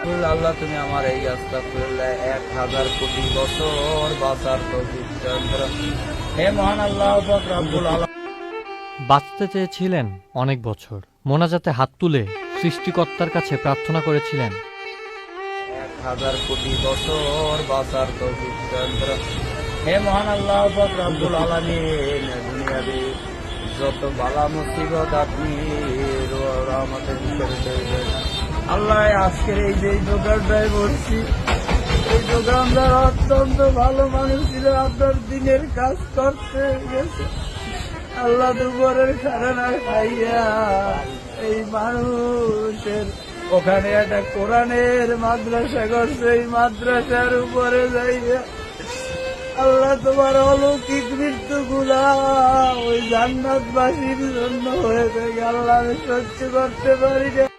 আল্লাহ তুমি আমার এই আস্থা আস্তাগফিরুল্লাহ এক হাজার কোটি বছর বাঁচার। হে মহান আল্লাহ বাঁচতে চেয়েছিলেন অনেক বছর। মোনাজাতে হাত তুলে সৃষ্টিকর্তার কাছে প্রার্থনা করেছিলেন। এক হাজার কোটি বছর বাঁচার তৌফিক হে মহান আল্লাহ রব্বুল আলামিন দুনিয়াতে যত বালা মুসিবত আপনি রহমতের ভিতরে আল্লাহ আজকের এই যে দোকানটায় বলছি, এই দোকানদার অত্যন্ত ভালো মানুষ ছিল আপনার দিনের কাজ করতে গেছে। আল্লাহ দুপুরের খানা খাইয়া এই মানুষের ওখানে একটা কোরআনের মাদ্রাসা করছে, এই মাদ্রাসার উপরে যাইয়া আল্লাহ তোমার অলৌকিক মৃত্যু গুলা ওই জান্নাতবাসীর জন্য হয়ে থাকে। আল্লাহ আমি সহ্য করতে পারি না।